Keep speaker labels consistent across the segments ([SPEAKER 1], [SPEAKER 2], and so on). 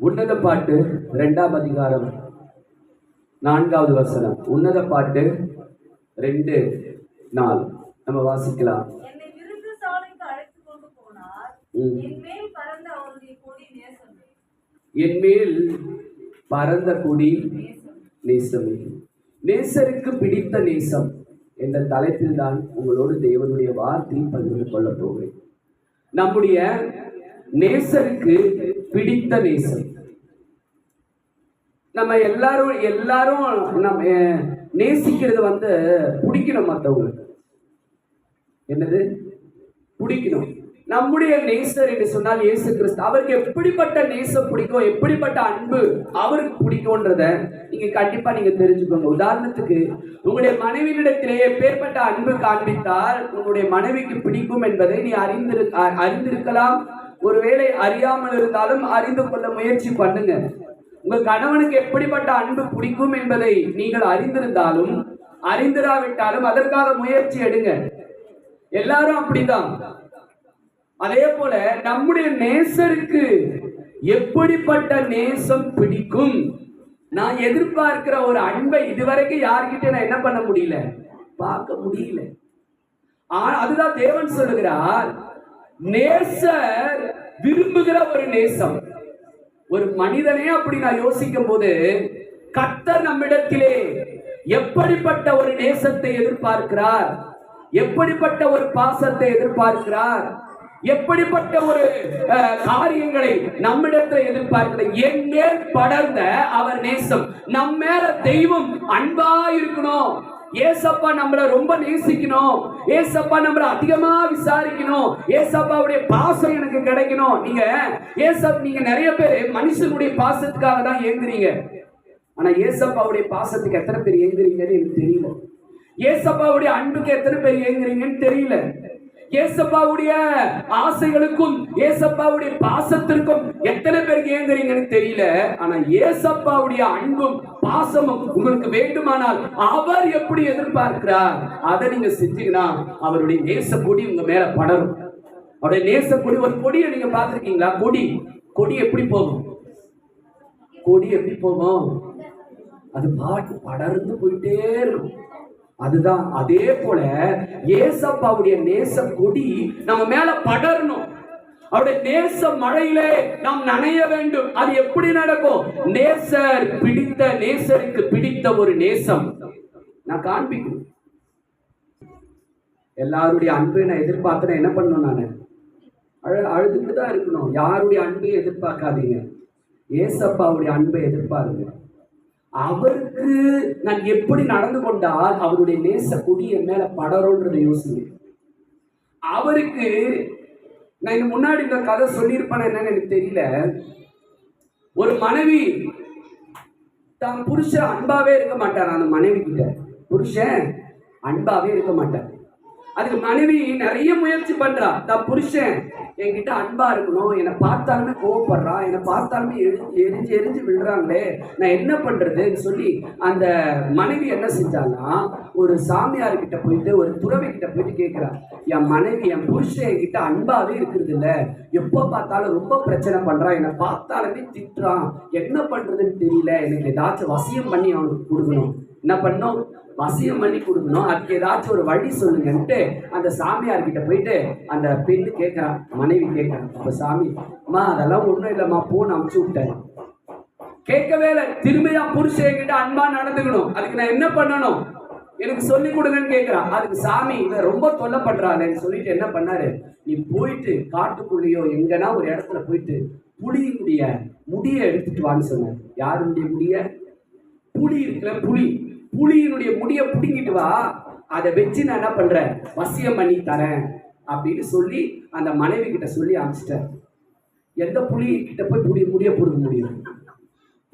[SPEAKER 1] உன்னத பாட்டு ரெண்டாம் அதிகாரம் நான்காவது வசனம். உன்னத பாட்டு ரெண்டு நாள் நம்ம வாசிக்கலாம்.
[SPEAKER 2] என் மேல் பறந்த கொடி நேசமே.
[SPEAKER 1] பரந்த குடி நேசருக்கு பிடித்த நேசம் என்ற தலைப்பில் தான் உங்களோடு தேவனுடைய வார்த்தை பகிர்ந்து கொள்ளப் போகிறேன். நம்முடைய நேசருக்கு பிடித்த நேசம் நம்ம எல்லாரும் எல்லாரும் நம்ம நேசிக்கிறது வந்து பிடிக்கணும் மற்றவங்களுக்கு என்னது? பிடிக்கணும். நம்முடைய நேசர் என்று சொன்னால் இயேசு கிறிஸ்து. அவருக்கு எப்படிப்பட்ட நேசம் பிடிக்கும் எப்படிப்பட்ட அன்பு அவருக்கு பிடிக்கும்ன்றத நீங்க கண்டிப்பா நீங்க தெரிஞ்சுக்கோங்க. உதாரணத்துக்கு உங்களுடைய மனைவியிடத்திலே எப்பேற்பட்ட அன்பு காண்பித்தால் உங்களுடைய மனைவிக்கு பிடிக்கும் என்பதை நீ அறிந்திரு அறிந்திருக்கலாம். ஒருவேளை அறியாமல் இருந்தாலும் அறிந்து கொள்ள முயற்சி பண்ணுங்க. உங்கள் கணவனுக்கு எப்படிப்பட்ட அன்பு பிடிக்கும் என்பதை நீங்கள் அறிந்திருந்தாலும் அறிந்திராவிட்டாலும் அதற்காக முயற்சி எடுங்க. எல்லாரும் அப்படிதான் அதே போல நம்முடைய நேசருக்கு எப்படிப்பட்ட நேசம் பிடிக்கும்? நான் எதிர்பார்க்கிற ஒரு அன்பை இதுவரைக்கும் யார்கிட்ட நான் என்ன பண்ண முடியல? பார்க்க முடியல. அதுதான் தேவன் சொல்லுகிறார். நேசர் விரும்புகிற ஒரு நேசம். ஒரு மனிதனே அப்படி நான் யோசிக்கும் போது கர்த்தர் நம்மிடத்திலே எப்படிப்பட்ட ஒரு நேசத்தை எதிர்பார்க்கிறார்? எப்படிப்பட்ட ஒரு பாசத்தை எதிர்பார்க்கிறார்? எப்படிப்பட்ட ஒரு காரியங்களை நம்மிடத்தை எதிர்பார்க்கிற என் மேல் படர்ந்த அவர் நேசம். நம்ம மேல தெய்வம் அன்பா இருக்கணும் ஏசப்பா நம்மள ரொம்ப நேசிக்கணும். ஏசப்பா நம்மள அதிகமா விசாரிக்கணும். ஏசப்பாவுடைய பாசம் எனக்கு கிடைக்கணும். நீங்க ஏசப் நீங்க நிறைய பேர் மனுஷனுடைய பாசத்துக்காக தான் ஏங்குறீங்க. ஆனா ஏசப்பாவுடைய பாசத்துக்கு எத்தனை பேர் ஏங்குறீங்கன்னு எனக்கு தெரியல. ஏசப்பாவுடைய அன்புக்கு எத்தனை பேர் ஏங்குறீங்கன்னு தெரியல. ஏசப்பாவுடைய ஆசைகளுக்கும் ஏசப்பாவுடைய பாசத்திற்கும் எத்தனை பேருக்கு ஏங்குறீங்கன்னு தெரியல. ஆனா ஏசப்பாவுடைய அன்பும் பாசமும் உங்களுக்கு வேண்டுமானால் அவர் எப்படி எதிர்பார்க்கிறார்? அதை நீங்க செஞ்சீங்கன்னா அவருடைய நேச கொடி உங்க மேல படரும். அவருடைய நேச கொடி ஒரு கொடியை நீங்க பார்த்துருக்கீங்களா? கொடி. கொடி எப்படி போகும்? கொடி எப்படி போகும்? அது பாட்டு படர்ந்து போயிட்டே இருக்கும். அதுதான் அதே போல ஏசப்பாவுடைய நேச கொடி நம்ம மேல படரணும். அவருடைய நேச மழையிலே நாம் நனைய வேண்டும். அது எப்படி நடக்கும்? நேசர் பிடித்த நேசருக்கு பிடித்த ஒரு நேசம். நான் காண்பிக்கணும் எல்லாருடைய அன்பை நான் எதிர்பார்த்தேன் என்ன பண்ணணும் நான்? அழு அழுதுட்டு தான் இருக்கணும். யாருடைய அன்பையும் எதிர்பார்க்காதீங்க. ஏசப்பாவுடைய அன்பை எதிர்பாருங்க. அவருக்கு நான் எப்படி நடந்து கொண்டால் அவருடைய நேச கொடி என் மேல படறோன்றதை யோசிங்க. அவருக்கு நான் இது முன்னாடி இந்த கதை சொல்லியிருப்பேன் என்னன்னு எனக்கு தெரியல. ஒரு மனைவி தான் புருஷன் அன்பாவே இருக்க மாட்டார் அந்த மனைவி கிட்ட புருஷன் அன்பாவே இருக்க மாட்டார் அதுக்கு மனைவி நிறைய முயற்சி பண்றா. தான் புருஷன் என்கிட்ட அன்பா இருக்கணும். என்னை பார்த்தாலுமே கோவப்படுறான் என்னை பார்த்தாலுமே எரிஞ்சு எரிஞ்சு எரிஞ்சு விழுறாங்களே. நான் என்ன பண்றதுன்னு சொல்லி அந்த மனைவி என்ன செஞ்சான்னா ஒரு சாமியார் கிட்ட போயிட்டு ஒரு துறவி கிட்ட போயிட்டு கேட்கிறா என் மனைவி என் புருஷன் என்கிட்ட அன்பாவே இருக்கிறது இல்ல. எப்போ பார்த்தாலும் ரொம்ப பிரச்சனை பண்றான் என்னை பார்த்தாலுமே திட்டுறான். என்ன பண்றதுன்னு தெரியல. எனக்கு ஏதாச்சும் வசியம் பண்ணி அவனுக்கு கொடுக்கணும். என்ன பண்ணோம் வசியம் பண்ணி கொடுக்கணும். அதுக்கு ஏதாச்சும் ஒரு வழி சொல்லுங்கன்ட்டு அந்த சாமியார் கிட்ட போயிட்டு அந்த பெண்ணு கேட்கறான் மனைவி கேட்கறான் அப்ப சாமி அம்மா அதெல்லாம் ஒண்ணும் இல்லம்மா போன் அமுச்சு விட்டேன். கேட்கவே இல்லை. திரும்பியா புருஷன் கிட்ட அன்பா நடந்துக்கணும். அதுக்கு நான் என்ன பண்ணணும்? எனக்கு சொல்லி கொடுங்கன்னு கேட்குறான் அதுக்கு சாமி இவன் ரொம்ப தொல்லைப்படுறாளேன்னு சொல்லிட்டு என்ன பண்ணாரு? நீ போயிட்டு காட்டுக்குள்ளேயோ எங்கன்னா ஒரு இடத்துல போயிட்டு புளியினுடைய முடியை எடுத்துட்டு வான்னு சொன்னார். யாருடைய முடிய? புலி இருக்குல்ல புலி. புலியினுடைய முடியை பிடுங்கிட்டு வா. அதை வச்சு நான் என்ன பண்றேன்? வசியம் பண்ணி தரேன் அப்படின்னு சொல்லி அந்த மனைவி கிட்ட சொல்லி அனுப்பிச்சிட்டேன் எந்த புலி கிட்ட போய் புடி முடிய பிடுங்க முடியும்?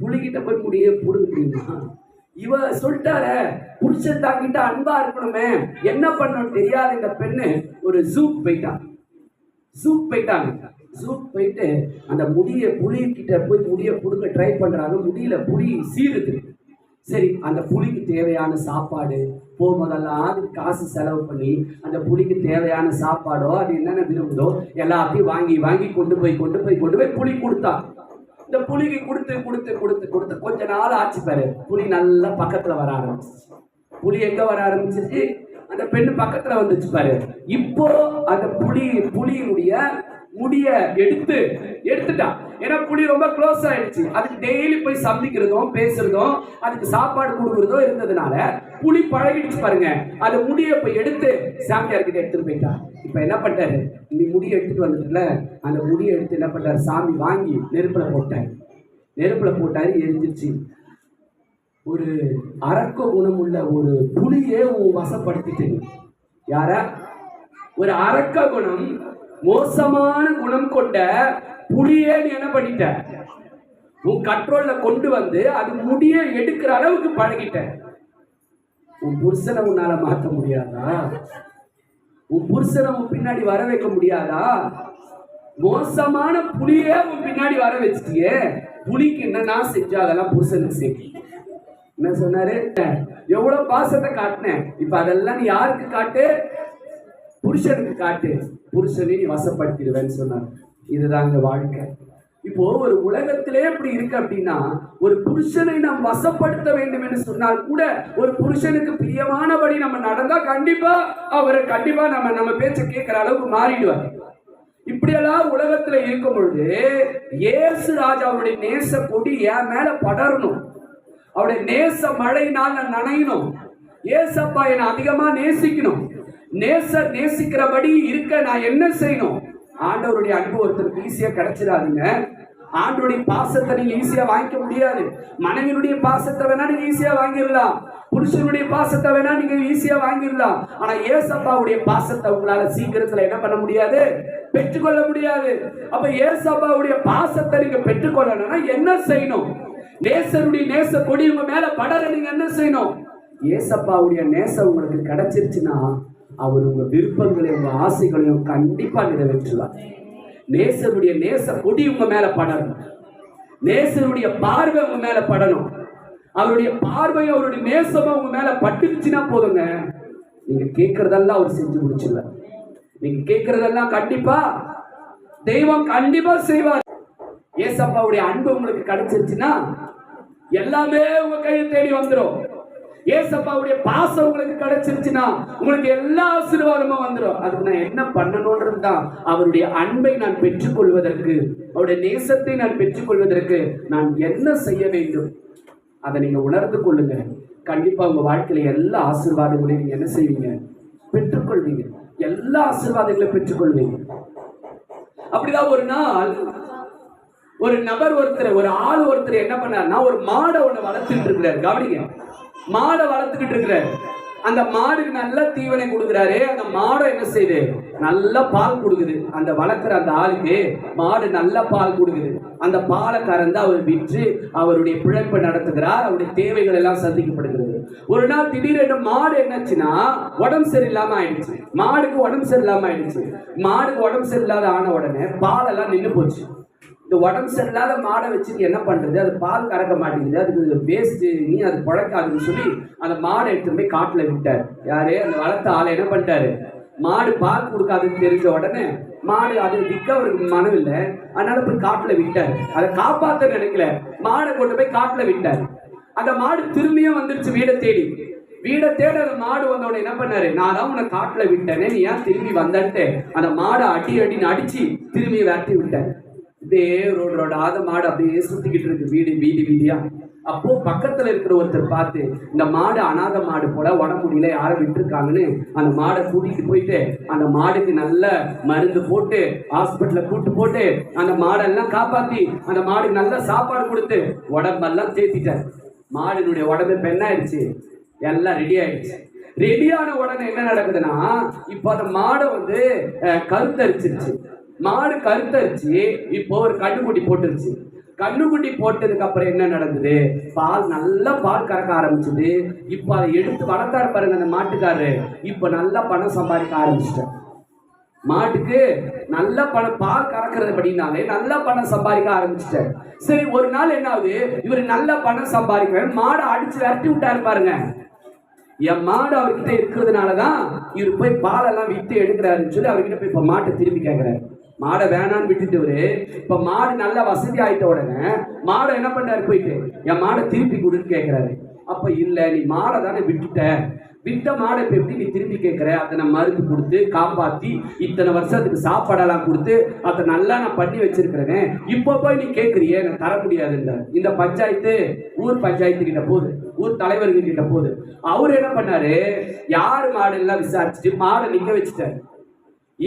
[SPEAKER 1] புலிகிட்ட போய் முடிய பிடுங்க முடியுமா? இவ சொல்லிட்டார புருஷன் தாங்கிட்ட அன்பா இருக்கணுமே. என்ன பண்ணணும் தெரியாத இந்த பெண்ணு ஒரு ஜூக் போயிட்டான் ஜூக் போயிட்டாங்க. ஜூக் போயிட்டு அந்த முடிய புலி கிட்ட போய் முடிய பிடுங்க ட்ரை பண்றாங்க. முடியல புலி சீருது சரி அந்த புலிக்கு தேவையான சாப்பாடு போகும்போதெல்லாம் அதுக்கு காசு செலவு பண்ணி அந்த புலிக்கு தேவையான சாப்பாடோ அது என்னென்ன விரும்புதோ எல்லாத்தையும் வாங்கி வாங்கி கொண்டு போய் கொண்டு போய் கொண்டு போய் புலி கொடுத்தா. இந்த புலிக்கு கொடுத்து கொடுத்து கொடுத்து கொடுத்து கொஞ்ச நாள் ஆச்சு பாரு. புலி நல்லா பக்கத்தில் வர ஆரம்பிச்சிச்சு. புலி எங்கே வர ஆரம்பிச்சிச்சு? அந்த பெண்ணு பக்கத்தில் வந்துச்சு பாரு. இப்போ அந்த புலி புலியினுடைய முடிய எடுத்து எடுத்துட்டான் ஏன்னா புலி ரொம்ப க்ளோஸ் ஆயிடுச்சு. அதுக்கு டெய்லி போய் சந்திக்கிறதும் பேசுறதும் அதுக்கு சாப்பாடு கொடுக்குறதும் இருந்ததுனால புலி பழகிடுச்சு பாருங்க. அந்த முடியை போய் எடுத்து சாமியார் கிட்ட எடுத்துட்டு போயிட்டா இப்ப என்ன பண்ணிட்டாரு நீ முடியை எடுத்துட்டு வந்துட்டுல. அந்த முடியை எடுத்து என்ன பண்ணாரு சாமி வாங்கி நெருப்புல போட்டாரு. நெருப்புல போட்டாரு எரிஞ்சிருச்சு. ஒரு அரக்க குணம் உள்ள ஒரு புலியே வசப்படுத்திட்டு யார? ஒரு அரக்க குணம் மோசமான குணம் கொண்ட புலியே நீ என்ன பண்ணிட்ட? உன் கண்ட்ரோல்ல கொண்டு வந்து அது முடிய எடுக்கிற அளவுக்கு பழகிட்ட. உன் புருஷனை உன்னால மாற்ற முடியாதா? உன் புருஷனை உன் பின்னாடி வர வைக்க முடியாதா? மோசமான புலியே உன் பின்னாடி வர வச்சிட்டியே. புலிக்கு என்னன்னா செஞ்சு அதெல்லாம் புருஷனுக்கு செய். என்ன சொன்னாரு? எவ்வளவு பாசத்தை காட்டினேன் இப்ப அதெல்லாம் நீ யாருக்கு காட்டு? புருஷனுக்கு காட்டு. புருஷனை நீ வசப்படுத்திடுவேன்னு சொன்னார் இதுதாங்க வாழ்க்கை. இப்போ ஒரு உலகத்திலே இப்படி இருக்கு அப்படின்னா ஒரு புருஷனை நாம் வசப்படுத்த வேண்டும் என்று சொன்னால் கூட ஒரு புருஷனுக்கு பிரியமானபடி நம்ம நடந்தா கண்டிப்பா அவரை கண்டிப்பா நம்ம நம்ம பேச்ச கேட்கிற அளவுக்கு மாறிடுவார். இப்படியெல்லாம் உலகத்துல இருக்கும் பொழுது ஏசு ராஜாவுடைய நேச கொடி என் மேல படரணும். அவருடைய நேச மழையினால் நான் நனையணும். ஏசப்பா என்னை அதிகமா நேசிக்கணும். நேச நேசிக்கிறபடி இருக்க நான் என்ன செய்யணும்? ஆண்டவருடைய அன்பு ஒருத்தருக்கு ஈஸியா கிடைச்சிடாதுங்க. ஆண்டோடைய பாசத்தை நீங்க ஈஸியா வாங்கிக்க முடியாது. மனைவியுடைய பாசத்தை வேணா நீங்க ஈஸியா வாங்கிடலாம். புருஷனுடைய பாசத்தை வேணா நீங்க ஈஸியா வாங்கிடலாம். ஆனா ஏசப்பாவுடைய பாசத்தை உங்களால சீக்கிரத்துல என்ன பண்ண முடியாது? பெற்றுக்கொள்ள முடியாது. அப்ப ஏசப்பாவுடைய பாசத்தை நீங்க பெற்றுக்கொள்ளணும்னா என்ன செய்யணும்? நேசருடைய நேச கொடி உங்க மேல படர நீங்க என்ன செய்யணும்? ஏசப்பாவுடைய நேசம் உங்களுக்கு கிடைச்சிருச்சுன்னா அவர் உங்க விருப்பங்களையும் உங்க ஆசைகளையும் கண்டிப்பா நிறைவேற்றுவார். நேசருடைய நேச கொடி உங்க மேல படணும். நேசருடைய பார்வை உங்க மேல படணும். அவருடைய பார்வை அவருடைய நேசமா உங்க மேல பட்டுருச்சுன்னா போதுங்க. நீங்க கேட்கறதெல்லாம் அவர் செஞ்சு முடிச்சிடல நீங்க கேட்கறதெல்லாம் கண்டிப்பா தெய்வம் கண்டிப்பா செய்வார். ஏசப்பாவுடைய அன்பு உங்களுக்கு கிடைச்சிருச்சுன்னா எல்லாமே உங்க கையை தேடி வந்துடும் ஏசப்பாவுடைய பாசம் உங்களுக்கு கிடைச்சிருச்சுன்னா உங்களுக்கு எல்லா ஆசீர்வாதமும் வந்துடும் அதுக்கு நான் என்ன பண்ணணும்ன்றது தான் அவருடைய அன்பை நான் பெற்றுக்கொள்வதற்கு அவருடைய நேசத்தை நான் பெற்றுக்கொள்வதற்கு நான் என்ன செய்ய வேண்டும்? அதை நீங்க உணர்ந்து கொள்ளுங்க. கண்டிப்பா உங்க வாழ்க்கையில எல்லா ஆசீர்வாதங்களையும் நீங்க என்ன செய்வீங்க? பெற்றுக்கொள்வீங்க. எல்லா ஆசீர்வாதங்களையும் பெற்றுக்கொள்வீங்க. அப்படிதான் ஒரு நாள் ஒரு நபர் ஒருத்தர் ஒரு ஆள் ஒருத்தர் என்ன பண்ணாருன்னா ஒரு மாடை ஒண்ணு வளர்த்துட்டு இருக்கிறார். கவனிங்க. மாடை வளர்த்துக்கிட்டு இருக்கிறாரு அந்த மாடுக்கு நல்ல தீவனை கொடுக்குறாரு. அந்த மாடை என்ன செய்யுது? நல்ல பால் கொடுக்குது. அந்த வளர்க்குற அந்த ஆளுக்கு மாடு நல்ல பால் கொடுக்குது. அந்த பாலை கறந்து அவர் விற்று அவருடைய பிழைப்பை நடத்துகிறார். அவருடைய தேவைகள் எல்லாம் சந்திக்கப்படுகிறது. ஒரு நாள் திடீரென்று மாடு என்னாச்சுன்னா உடம்பு சரியில்லாம ஆயிடுச்சு. மாடுக்கு உடம்பு சரியில்லாம ஆயிடுச்சு. மாடுக்கு உடம்பு சரியில்லாத ஆன உடனே பாலெல்லாம் நின்று போச்சு. இந்த உடம்பு சரியில்லாத மாடை வச்சுட்டு என்ன பண்ணுறது அது பால் கறக்க மாட்டேங்குது. அதுக்கு வேஸ்ட் நீ அது பிழைக்காதுன்னு சொல்லி அந்த மாடை எடுத்துகிட்டு போய் காட்டில் விட்டார். யாரு? அந்த வளர்த்த ஆளை என்ன பண்ணிட்டாரு? மாடு பால் கொடுக்காதுன்னு தெரிஞ்ச உடனே மாடு அது விற்க அவருக்கு மனம் இல்லை. அதனால போய் காட்டில் விட்டார். அதை காப்பாற்ற நினைக்கல. மாடை கொண்டு போய் காட்டில் விட்டார். அந்த மாடு திரும்பியும் வந்துருச்சு வீடை தேடி. வீடை தேட அந்த மாடு வந்த உடனே என்ன பண்ணாரு? நான் தான் உன்னை காட்டில் விட்டேனே நீ ஏன் திரும்பி வந்தன்ட்டு அந்த மாடை அடி அடின்னு அடிச்சு திரும்பி விரட்டி விட்டார். இதே ரோடு ஆத மாடு அப்படியே சுத்திக்கிட்டு இருக்கு வீடு வீதி வீதியா. அப்போ பக்கத்துல இருக்கிற ஒருத்தர் பார்த்து இந்த மாடு அனாதை மாடு போல உடம்பு முடியல யாரும் விட்டுருக்காங்கன்னு. அந்த மாடை கூட்டிட்டு போயிட்டு அந்த மாடுக்கு நல்ல மருந்து போட்டு ஹாஸ்பிட்டல கூட்டு போட்டு அந்த மாடெல்லாம் காப்பாத்தி அந்த மாடுக்கு நல்ல சாப்பாடு கொடுத்து உடம்பெல்லாம் தேத்திட்டார். மாடினுடைய உடம்பு பெண்ணாயிடுச்சு எல்லாம் ரெடி ஆயிடுச்சு. ரெடியான உடனே என்ன நடக்குதுன்னா இப்போ அந்த மாடை வந்து கருத்தரிச்சிருச்சு. மாடு கருத்தரிச்சு இப்போ ஒரு கண்ணுக்குட்டி போட்டுருச்சு. கண்ணுக்குட்டி போட்டதுக்கு அப்புறம் என்ன நடந்தது? பால் நல்லா பால் கறக்க ஆரம்பிச்சது. இப்போ அதை எடுத்து வளர்த்தாரு பாருங்க அந்த மாட்டுக்காரரு. இப்போ நல்லா பணம் சம்பாதிக்க ஆரம்பிச்சிட்டார். மாட்டுக்கு நல்ல பணம் பால் கறக்கிறது அப்படின்னாலே நல்ல பணம் சம்பாதிக்க ஆரம்பிச்சிட்டார். சரி ஒரு நாள் என்ன ஆகுது? இவர் நல்ல பணம் சம்பாதிக்கிறேன் மாடை அடிச்சு விரட்டி விட்டாரு பாருங்க. என் மாடு அவர்கிட்ட இருக்கிறதுனால தான் இவர் போய் பாலெல்லாம் வித்து எடுக்கிறாருன்னு சொல்லி அவர்கிட்ட போய் இப்போ மாட்டை திரும்பி கேட்குறாரு மாடை வேணான்னு விட்டுட்டவரு. இப்ப மாடு நல்ல வசதி ஆயிட்ட உடனே மாடை என்ன பண்ணாரு போயிட்டு என் மாடை திருப்பி கொடுன்னு கேட்கிறாரு அப்ப இல்ல நீ மாடை தானே விட்டுட்ட. விட்ட மாடை இப்ப எப்படி நீ திருப்பி கேட்கிற அதை நான் மருந்து கொடுத்து காப்பாத்தி இத்தனை வருஷத்துக்கு சாப்பாடெல்லாம் கொடுத்து அதை நல்லா நான் பண்ணி வச்சிருக்கிறேனே. இப்போ போய் நீ கேட்குறியே நான் தர முடியாதுன்ற. இந்த பஞ்சாயத்து ஊர் பஞ்சாயத்து கிட்ட போகுது. ஊர் தலைவர்கள் கிட்ட போகுது. அவர் என்ன பண்ணாரு? யார் மாடு எல்லாம் விசாரிச்சுட்டு மாடை நிக்க வச்சுட்டாரு.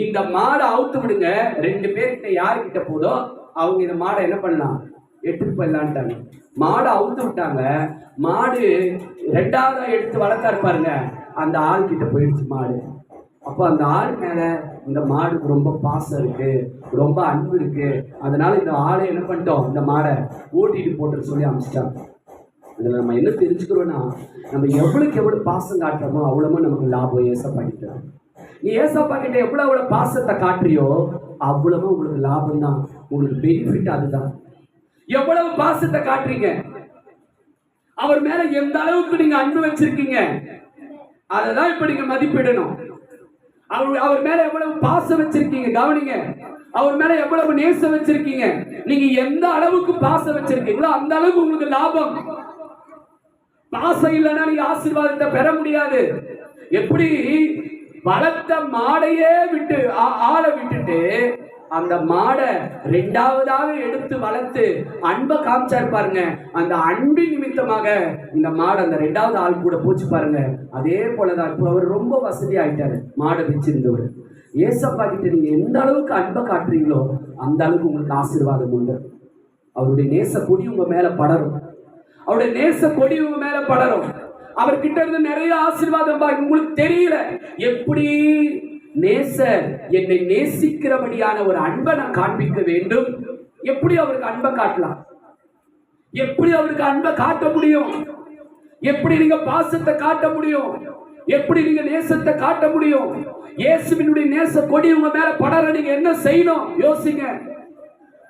[SPEAKER 1] இந்த மாடை அவுத்து விடுங்க. ரெண்டு பேர்கிட்ட யாருக்கிட்ட போதோ அவங்க இந்த மாடை என்ன பண்ணலாம்? எடுத்துட்டு போயிடலான்ட்டாங்க. மாடை அவுத்து விட்டாங்க. மாடு ரெண்டாவது எடுத்து வளர்த்தாரு பாருங்க அந்த ஆள் கிட்ட போயிடுச்சு மாடு. அப்போ அந்த ஆள் மேல இந்த மாடுக்கு ரொம்ப பாசம் இருக்கு. ரொம்ப அன்பு இருக்கு. அதனால இந்த ஆளை என்ன பண்ணிட்டோம்? இந்த மாடை ஓட்டிட்டு போட்டு சொல்லி அனுப்பிச்சிட்டாங்க. இதில் நம்ம என்ன தெரிஞ்சுக்கிறோம்னா நம்ம எவ்வளோக்கு எவ்வளோ பாசம் காட்டுறோமோ அவ்வளோமோ நமக்கு லாபம் ஏசப்பாக்கிட்டோம் நீ ஏசப்பா கிட்ட எவ்வளவு அவ்வளோ பாசத்தை காட்டுறியோ அவ்வளவு உங்களுக்கு லாபம் தான் உங்களுக்கு பெனிஃபிட் அதுதான். எவ்வளவு பாசத்தை காட்டுறீங்க? அவர் மேல எந்த அளவுக்கு நீங்க அன்பு வச்சிருக்கீங்க? அததான் இப்ப நீங்க மதிப்பிடணும். அவர் அவர் மேல எவ்வளவு பாசம் வச்சிருக்கீங்க? கவனிங்க. அவர் மேல எவ்வளவு நேசம் வச்சிருக்கீங்க? நீங்க எந்த அளவுக்கு பாசம் வச்சிருக்கீங்களோ அந்த அளவுக்கு உங்களுக்கு லாபம். பாசம் இல்லைன்னா நீங்க ஆசீர்வாதத்தை பெற முடியாது. எப்படி? வளர்த்த மாடையே விட்டு ஆ- ஆளை விட்டுட்டு அந்த மாடை ரெண்டாவதாக எடுத்து வளர்த்து அன்பை காமிச்சாரு பாருங்க. அந்த அன்பின் நிமித்தமாக இந்த மாடு அந்த ரெண்டாவது ஆள் கூட போச்சு பாருங்க. அதே போலதான் இப்போ அவர் ரொம்ப வசதி ஆயிட்டாரு மாடை வச்சிருந்தவர். ஏசப்பா கிட்ட நீங்க எந்த அளவுக்கு அன்பை காட்டுறீங்களோ அந்த அளவுக்கு உங்களுக்கு ஆசீர்வாதம் உண்டு. அவருடைய நேச கொடி உங்க மேல படரும். அவருடைய நேச கொடி உங்க மேல படரும். அவர்கிட்ட இருந்து நிறைய ஆசீர்வாதம் பா- உங்களுக்கு தெரியல. எப்படி நேச என்னை நேசிக்கிறபடியான ஒரு அன்பை நான் காண்பிக்க வேண்டும்? எப்படி அவருக்கு அன்பை காட்டலாம்? எப்படி அவருக்கு அன்பை காட்ட முடியும்? எப்படி நீங்க பாசத்தை காட்ட முடியும்? எப்படி நீங்க நேசத்தை காட்ட முடியும்? இயேசுவினுடைய நேச கொடி உங்க மேல படற. நீங்க என்ன செய்யணும்? யோசிங்க.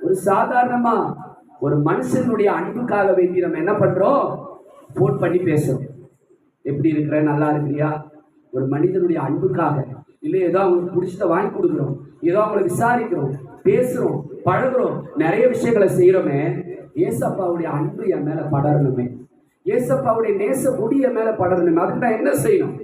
[SPEAKER 1] ஒரு சாதாரணமா ஒரு மனுஷனுடைய அன்புக்காக வேண்டி நம்ம என்ன பண்றோம்? ஃபோன் பண்ணி பேசுறோம். எப்படி இருக்கிற நல்லா இருக்கிறியா? ஒரு மனிதனுடைய அன்புக்காக. இல்லை ஏதோ அவங்களுக்கு பிடிச்சத வாங்கி கொடுக்குறோம். ஏதோ அவங்கள விசாரிக்கிறோம் பேசுகிறோம் பழகுறோம். நிறைய விஷயங்களை செய்கிறோமே ஏசப்பாவுடைய அன்பு என் மேலே படரணுமே. ஏசப்பாவுடைய நேச முடி என் மேலே படரணுமே. அதுக்கு நான் என்ன செய்யணும்?